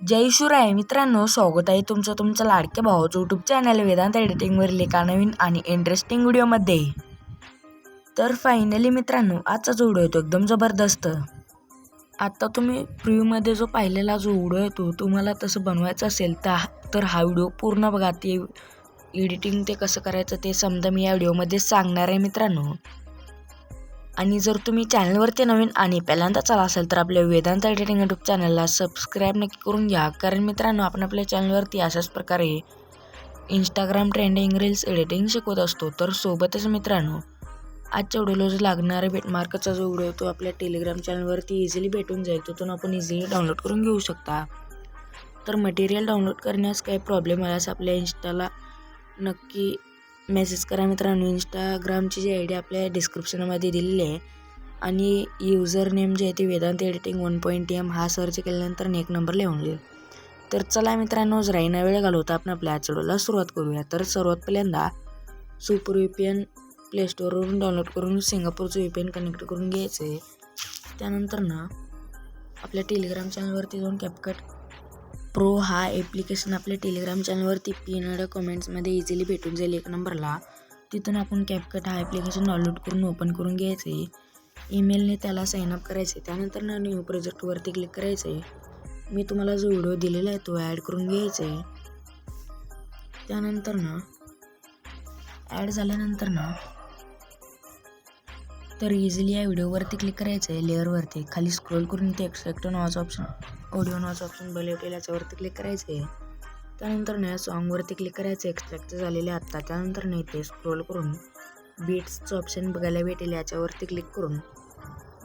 जय शिवराय. मित्रांनो स्वागत आहे तुमचं तुमचं लाडक्या भावाचं यूट्यूब चॅनल वेदांत एडिटिंगवरील एका नवीन आणि इंटरेस्टिंग व्हिडिओमध्ये तर फायनली मित्रांनो आजचा जो व्हिडिओ येतो एकदम जबरदस्त. आत्ता तुम्ही प्रिव्ह्यूमध्ये जो पाहिलेला जो व्हिडिओ येतो तुम्हाला तसं बनवायचं असेल तर तर हा व्हिडिओ पूर्ण बघा. ते एडिटिंग ते कसं करायचं ते समजा मी या व्हिडिओमध्ये सांगणार आहे मित्रांनो. आणि जर तुम्ही चॅनलवरती नवीन आणि पहिल्यांदा चला असेल तर आपल्या वेदांत एडिटिंग यूट्यूब चॅनलला सबस्क्राईब नक्की करून घ्या. कारण मित्रांनो आपण आपल्या चॅनलवरती अशाच प्रकारे इंस्टाग्राम ट्रेंडिंग रील्स एडिटिंग शिकवत असतो. तर सोबतच मित्रांनो आजच्या व्हिडिओला जो लागणारा बेटमार्कचा जो व्हिडिओ तो आपल्या टेलिग्राम चॅनलवरती इझिली भेटून जाईल. तिथून आपण इझिली डाउनलोड करून घेऊ शकता. तर मटेरियल डाउनलोड करण्यास काही प्रॉब्लेम आल्यास आपल्या इन्स्टाला नक्की मेसेज करा मित्रांनो. इंस्टाग्रामची जी आय डी आपल्या डिस्क्रिप्शनमध्ये दिलेली आहे. आणि युजर नेम जे आहे ते Vedant editing one point M हा सर्च केल्यानंतर एक नंबर लिहून येईल तर चला मित्रांनो राईना वेळ घालवता आपण आपल्या आचडोला सुरुवात करूया. तर सर्वात पहिल्यांदा सुपर व्ही पी एन प्लेस्टोरवरून डाउनलोड करून सिंगापूरचं व्ही पी एन कनेक्ट करून घ्यायचं आहे त्यानंतर ना आपल्या टेलिग्राम चॅनलवरती जाऊन कॅपकट प्रो हा ॲप्लिकेशन आपल्या टेलिग्राम चॅनलवरती पिन कमेंट्समध्ये इझिली भेटून जाईल एक नंबरला तिथून आपण कॅपकट हा ॲप्लिकेशन डाउनलोड करून ओपन करून घ्यायचं. आहे ईमेलने त्याला साईनअप करायचं. आहे त्यानंतर ना न्यू प्रोजेक्टवरती क्लिक करायचं. आहे मी तुम्हाला जो व्हिडिओ दिलेला आहे तो ॲड करून घ्यायचा. आहे त्यानंतर ना ॲड झाल्यानंतर ना तर इझिली या व्हिडिओवरती क्लिक करायचं आहे लेअरवरती खाली स्क्रोल करून ते extract noise option audio noise option बलेवटेल याच्यावरती क्लिक करायचं आहे त्यानंतर ना या सॉन्गवरती क्लिक करायचं एक्सट्रॅक्ट झालेले आत्ता. त्यानंतर ना इथे स्क्रोल करून बीट्सचं ऑप्शन बघायला भेटेल याच्यावरती क्लिक करून.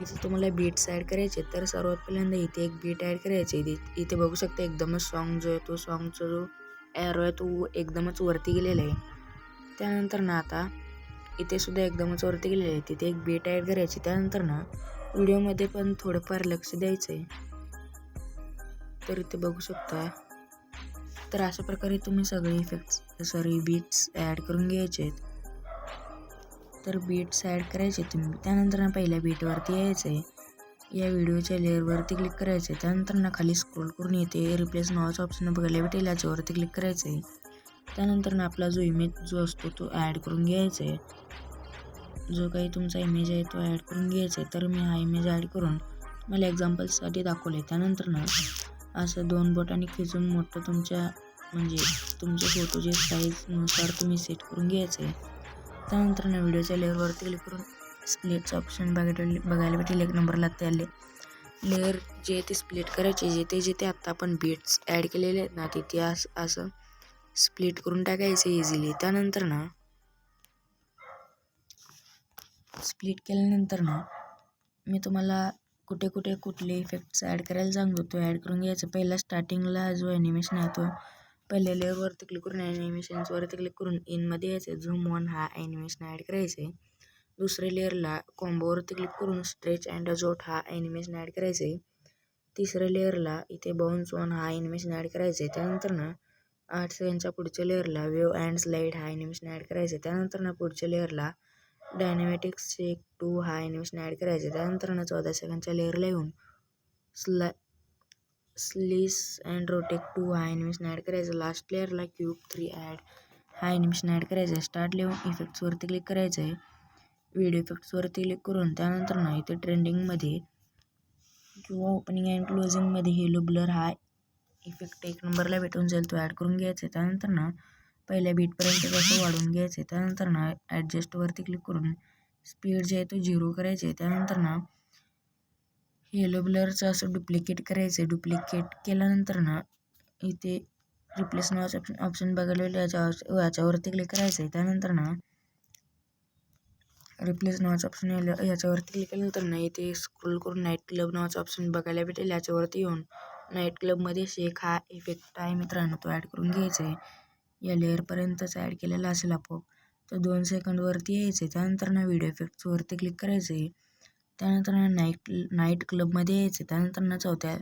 इथे तुम्हाला बीट्स ॲड करायचे. तर सर्वात पहिल्यांदा इथे एक बीट ॲड करायचे इथे इथे बघू शकता एकदमच सॉन्ग जो आहे तो सॉन्गचा जो ॲरो आहे तो एकदमच वरती गेलेला आहे. त्यानंतर ना आता इथे सुद्धा एकदमच वरती गेलेले आहे तिथे एक बीट ॲड करायची त्यानंतर ना व्हिडिओमध्ये पण थोडंफार लक्ष द्यायचं आहे तर इथे बघू शकता. तर अशा प्रकारे तुम्ही सगळे इफेक्ट्स सॉरी बीट्स ॲड करून घ्यायचे आहेत. तर बीट्स ॲड करायचे तुम्ही. त्यानंतर ना पहिल्या बीटवरती यायचं आहे या व्हिडिओच्या लेअरवरती क्लिक करायचं आहे त्यानंतर ना खाली स्क्रोल करून येते. रिप्लेस नावाचा ऑप्शन बघायला भेटेल. याच्यावरती क्लिक करायचं आहे त्यानंतर ना आपला जो इमेज जो असतो तो ॲड करून घ्यायचा आहे. जो काही तुमचा इमेज आहे तो ॲड करून घ्यायचा आहे. तर मी हा इमेज ॲड करून मला एक्झाम्पल्ससाठी दाखवलं आहे त्यानंतर ना असं दोन बोटांनी खेचून मोठं तुमच्या म्हणजे तुमच्या फोटोचे साईजनुसार तुम्ही सेट करून घ्यायचं आहे. त्यानंतर ना व्हिडिओच्या लेअरवरती क्लिक करून स्प्लेटचं ऑप्शन बघायला बघायला भेटेल. एक नंबरला त्याले लेअर जे ते स्प्लिट करायचे जे ते जे ते आत्ता आपण बीट्स ॲड केलेले आहेत ना तिथे असं असं स्प्लिट करून टाकायचं इझिली त्यानंतर ना स्प्लिट केल्यानंतर ना मी तुम्हाला कुठे कुठे कुठले इफेक्ट्स ॲड करायला सांगतो. तो ॲड करून घ्यायचा. पहिला स्टार्टिंगला जो ॲनिमेशन आहे तो पहिल्या लेअरवरती क्लिक करून ॲनिमेशन्सवरती क्लिक करून इनमध्ये यायचं. झूम वन हा ॲनिमेशन ॲड करायचं आहे दुसऱ्या लेअरला कॉम्बोवरती क्लिक करून स्ट्रेच अँड जोट हा ॲनिमेशन ॲड करायचं आहे तिसऱ्या लेअरला इथे बाउन्स वन हा ॲनिमेशन ॲड करायचं आहे त्यानंतर ना आठ सेकंडच्या पुढच्या लेअरला वेव अँड स्लाईड हा ॲनिमेशन ॲड करायचं आहे. त्यानंतर ना पुढच्या लेअरला डायनॅमेटिक्स शेक टू हा ॲनिमेशन ॲड करायचं आहे. त्यानंतर ना चौदा सेकंडच्या लेअरला येऊन स्ला स्लीस अँड रोटेक टू हा ॲनिमेशन ॲड करायचं. लास्ट लेअरला क्यूब थ्री ॲड हा ॲनिमेशन ॲड करायचं आहे. स्टार्ट लेवून इफेक्ट्सवरती क्लिक करायचं आहे. व्हिडिओ इफेक्ट्सवरती क्लिक करून त्यानंतर ना इथे ट्रेंडिंगमध्ये किंवा ओपनिंग अँड क्लोजिंगमध्ये हेलो ब्लर हा इफेक्ट एक नंबरला भेटून जाईल तो ॲड करून घ्यायचा आहे. त्यानंतर ना पहिल्या बीटपर्यंत कसं वाढवून घ्यायचं आहे. त्यानंतर ना ॲडजस्टवरती क्लिक करून स्पीड जे आहे तो झिरो करायचे आहे. त्यानंतर ना येलो ब्लरचं असं डुप्लिकेट करायचं आहे. डुप्लिकेट केल्यानंतर ना इथे रिप्लेस नावाचं ऑप्शन ऑप्शन बघायला याच्या याच्यावरती क्लिक करायचं आहे. त्यानंतर ना रिप्लेस नावाचं ऑप्शन याला याच्यावरती क्लिक केल्यानंतर ना इथे स्क्रोल करून नाईट क्लब नावाचं ऑप्शन बघायला भेटेल. याच्यावरती येऊन नाईट क्लबमध्ये शेक हा इफेक्ट आहे मित्रांनो तो ॲड करून घ्यायचा आहे. या लेअरपर्यंतच ॲड केलेला असेल आपोआप. तर दोन सेकंडवरती यायचं आहे त्यानंतर ना व्हिडिओ इफेक्ट्सवरती क्लिक करायचं आहे. त्यानंतर ना नाईट नाईट क्लबमध्ये यायचं आहे त्यानंतर ना चौथ्या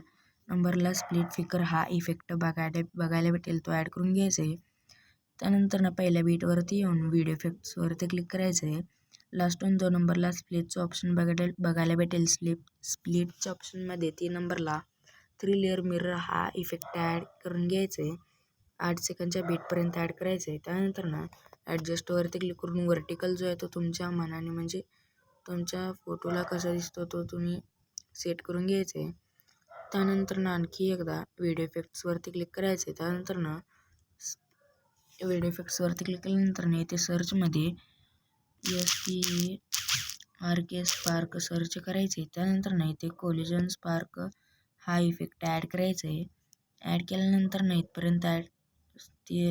नंबरला स्प्लिट फिकर हा इफेक्ट बघायला बघायला भेटेल तो ॲड करून घ्यायचा आहे. त्यानंतर ना पहिल्या बीटवरती येऊन व्हिडिओ इफेक्ट्सवरती क्लिक करायचं आहे. लास्टून दोन नंबरला स्प्लिटचं ऑप्शन बघायला बघायला भेटेल स्लिप स्प्लिटच्या ऑप्शनमध्ये तीन नंबरला. थ्री लेअर मिरर हा इफेक्ट ॲड करून घ्यायचं. आहे आठ सेकंडच्या बीटपर्यंत ॲड करायचं. आहे त्यानंतर ना ॲडजस्टवरती क्लिक करून वर्टिकल जो आहे तो तुमच्या मनाने म्हणजे तुमच्या फोटोला कसा दिसतो तो तुम्ही सेट करून घ्यायचा. आहे त्यानंतर ना आणखी एकदा व्हिडिओ इफेक्ट्सवरती क्लिक करायचं. आहे त्यानंतर ना व्हिडिओ इफेक्ट्सवरती क्लिक केल्यानंतर ना इथे सर्चमध्ये S P R K spark search करायचे. त्यानंतर ना इथे कोलिजन स्पार्क हा इफेक्ट ॲड करायचा आहे. ॲड केल्यानंतर ना इथपर्यंत ॲड ते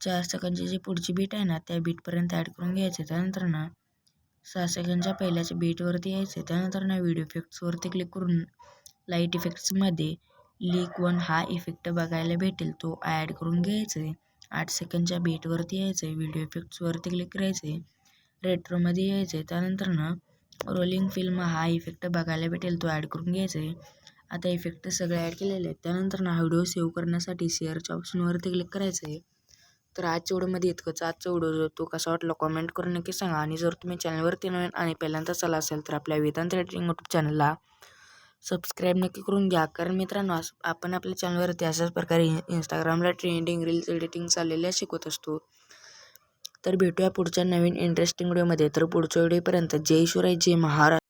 चार सेकंडची जी पुढची बीट आहे ना त्या बीटपर्यंत ॲड करून घ्यायचे. त्यानंतर ना सहा सेकंडच्या पहिल्याच्या बीटवरती यायचं. त्यानंतर ना व्हिडिओ इफेक्ट्सवरती क्लिक करून लाइट इफेक्ट्समध्ये लीक वन हा इफेक्ट बघायला भेटेल. तो ॲड करून घ्यायचा आहे. आठ सेकंडच्या बीटवरती यायचं आहे. व्हिडिओ इफेक्ट्सवरती क्लिक करायचं आहे. रेट्रोमध्ये यायचं आहे. त्यानंतर ना रोलिंग फिल्म हा इफेक्ट बघायला भेटेल. तो ॲड करून घ्यायचा आहे. आता इफेक्ट सगळे ॲड केलेले आहेत. त्यानंतर ना व्हिडिओ सेव्ह करण्यासाठी शेअरच्या ऑप्शनवरती क्लिक करायचं आहे तर आजच्या व्हिडिओमध्ये इतकंच. आजचा व्हिडिओ तो कसा वाटला कॉमेंट करून नक्की सांगा. आणि जर तुम्ही चॅनलवरती नवीन आणि पहिल्यांदा चला असेल तर आपल्या वेदांत रेटिंग यूट्यूब चॅनलला सबस्क्राईब नक्की करून घ्या. कारण मित्रांनो आपण आपल्या चॅनलवरती अशाच प्रकारे इंस्टाग्रामला ट्रेंडिंग रील्स एडिटिंग चाललेल्या शिकवत असतो. तर भेटूया पुढच्या नवीन इंटरेस्टिंग व्हिडिओमध्ये तर पुढच्या व्हिडिओपर्यंत जय शिवराय जय महाराज